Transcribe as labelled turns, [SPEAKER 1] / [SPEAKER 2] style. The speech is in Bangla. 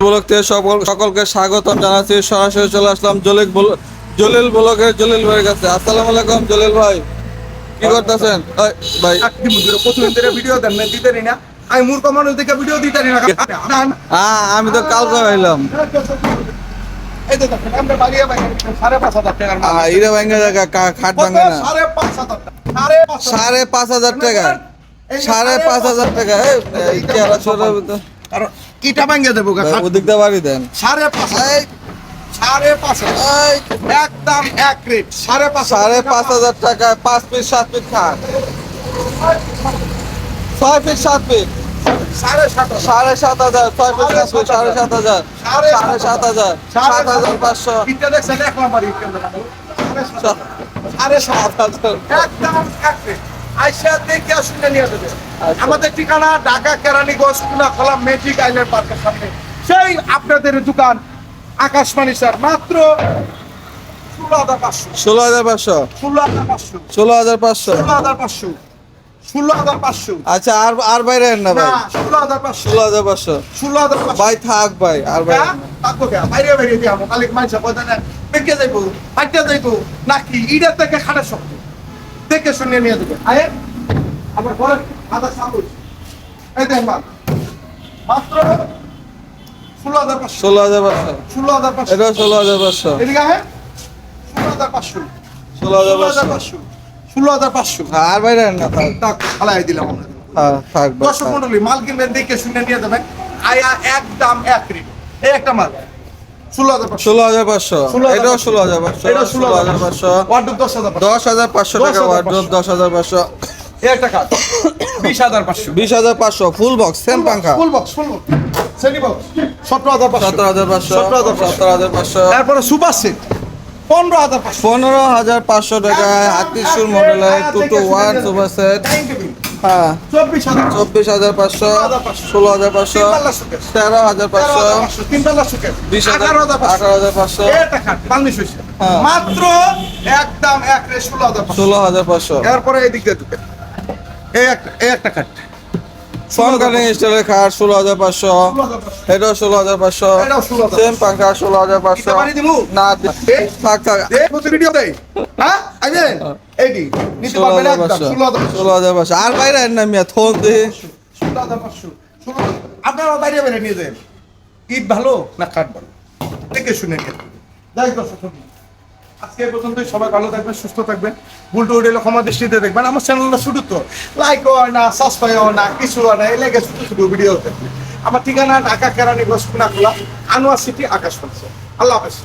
[SPEAKER 1] ব্লক থেকে সকল সকলকে স্বাগত জানাচ্ছি সরাসরি চলে আসলাম জলিল জলিল ব্লকের জলিল ভাইয়ের কাছে আসসালামু আলাইকুম জলিল ভাই কি করতেছেন ভাই
[SPEAKER 2] প্রতিদিন ধরে ভিডিও দেন না দিতে না আমি মূর্খ মানুষ দেখে ভিডিও দিতে না
[SPEAKER 1] হ্যাঁ আমি তো কালকে
[SPEAKER 2] বাড়িয়ে সাড়ে পাঁচ হাজার টাকা। সাড়ে পাঁচ হাজার
[SPEAKER 1] টাকা
[SPEAKER 2] আর ইটা ভাঙ্গে দেবো গা, খাট।
[SPEAKER 1] ওদিক দিয়ে বাড়ি দেন
[SPEAKER 2] সাড়ে পাঁচ। সাড়ে পাঁচ। একদম এক রেট সাড়ে পাঁচ
[SPEAKER 1] সাড়ে পাঁচ হাজার টাকা পাঁচ পিস সাত পিস খাট ছয় পিস সাত পিস
[SPEAKER 2] সাড়ে সাত হাজার।
[SPEAKER 1] ছয় পিস সাত পিস সাড়ে সাত হাজার
[SPEAKER 2] সাড়ে
[SPEAKER 1] সাত হাজার সাত হাজার পাঁচশো?
[SPEAKER 2] সাড়ে সাত হাজার। সাত একদম এক রেট। আইসা দেখে শুনে নিয়ে
[SPEAKER 1] আচ্ছা।
[SPEAKER 2] আমাদের ঠিকানা ঢাকা কেরানীগঞ্জ কুনাখলা ম্যাজিক আইল্যান্ড পার্কের সামনে। সেই আপনাদের দোকান আকাশবাণী স্যার মাত্র ষোলো হাজার পাঁচশো।
[SPEAKER 1] ষোলো হাজার পাঁচশো?
[SPEAKER 2] ষোলো হাজার পাঁচশো।
[SPEAKER 1] ষোলো হাজার পাঁচশো? আচ্ছা আর আর বাইরে না ভাই?
[SPEAKER 2] ষোলো হাজার পাঁচশো।
[SPEAKER 1] ষোলো হাজার পাঁচশো।
[SPEAKER 2] ষোলো হাজার
[SPEAKER 1] ভাই থাক ভাই আর ভাই
[SPEAKER 2] হ্যাঁ? তাকবো কে? বাইরে বাইরে দিয়ে আমো কালিক না বেঁকে যাইবো হাইটা যাইবো। নাকি ইডের থেকে খাটে শক্ত শুনে নিয়ে দেবে আয়ে আমার ঘরে আধা সাবুজ এই দেখ মা মাত্র ষোলো হাজার পাঁচশো।
[SPEAKER 1] ষোলো হাজার পাঁচশো।
[SPEAKER 2] ষোলো হাজার পাঁচশো।
[SPEAKER 1] এটা ষোলো হাজার পাঁচশো।
[SPEAKER 2] এদিকে আহে। ষোলো হাজার পাঁচশো।
[SPEAKER 1] ষোলো হাজার পাঁচশো।
[SPEAKER 2] ষোলো হাজার পাঁচশো।
[SPEAKER 1] হ্যাঁ, আর বাইরে না থাক
[SPEAKER 2] ফালাই দিলাম আমরা।
[SPEAKER 1] হ্যাঁ থাক
[SPEAKER 2] দর্শক মন্ডলী মাল কিনবেন দেখে শুনে নিয়ে যাবেন। আয়া এক দাম এক রেট। এই একটা মাল। ষোলো হাজার পাঁচশো
[SPEAKER 1] ষোলো এটাও ষোলো হাজার পাঁচশো
[SPEAKER 2] এটা ষোলো হাজার
[SPEAKER 1] পাঁচশো
[SPEAKER 2] দশ পাঁচশো
[SPEAKER 1] টাকা ওয়ার্ড্রোপ। দশ হাজার পাঁচশো
[SPEAKER 2] একটা কাজ বিশ হাজার পাঁচশো
[SPEAKER 1] বিশ হাজার পাঁচশো ফুল বক্স সেম পাঙ্খা
[SPEAKER 2] ফুল বক্স ফুল তারপরে সুপার সেট পনেরো হাজার
[SPEAKER 1] পনেরো হাজার পাঁচশো টাকায় হাতিশুর মডেলের two two one super set হ্যাঁ।
[SPEAKER 2] চব্বিশ হাজার।
[SPEAKER 1] পাঁচশো ষোলো হাজার পাঁচশো তেরো হাজার পাঁচশো বিশ হাজার
[SPEAKER 2] আঠারো হাজার পাঁচশো।
[SPEAKER 1] হ্যাঁ।
[SPEAKER 2] মাত্র একদম এক রে ষোলো হাজার পাঁচশো। এরপরে এই দিক দিয়ে এই একটা এই একটা খাট।
[SPEAKER 1] ফোন কাটিং স্টাইলের খাট ষোলো হাজার পাঁচশো। এটাও ষোলো হাজার পাঁচশো।
[SPEAKER 2] এটাও 16,500
[SPEAKER 1] সেম পাঙ্খা ষোলো হাজার পাঁচশো? না থাক থাক।
[SPEAKER 2] ভিডিও দেই। হ্যাঁ
[SPEAKER 1] ষোলো হাজার পাঁচশো। আর বাইরে না মিয়া থোন দিয়ে
[SPEAKER 2] আপনারা বাইরে বাইরে নিয়ে যান। ঈদ ভালো না কাঠ ভালো? দেখে শুনে দর্শক বন্ধু, আজকে পর্যন্ত পর্যন্তই। সবাই ভালো থাকবেন, সুস্থ থাকবেন। বুলটু উঠে ক্ষমা দৃষ্টিতে দেখবেন। আমার চ্যানেলটা শুধু তো লাইক হয় না সাবস্ক্রাইব হয় না, কিছু হয় না, এই লেগে শুধু শুধু ভিডিও আমার ঠিকানা ঢাকা কেরানি গোসকুনা খোলা আনোয়ার সিটি আকাশ আল্লাহ হাফেজ।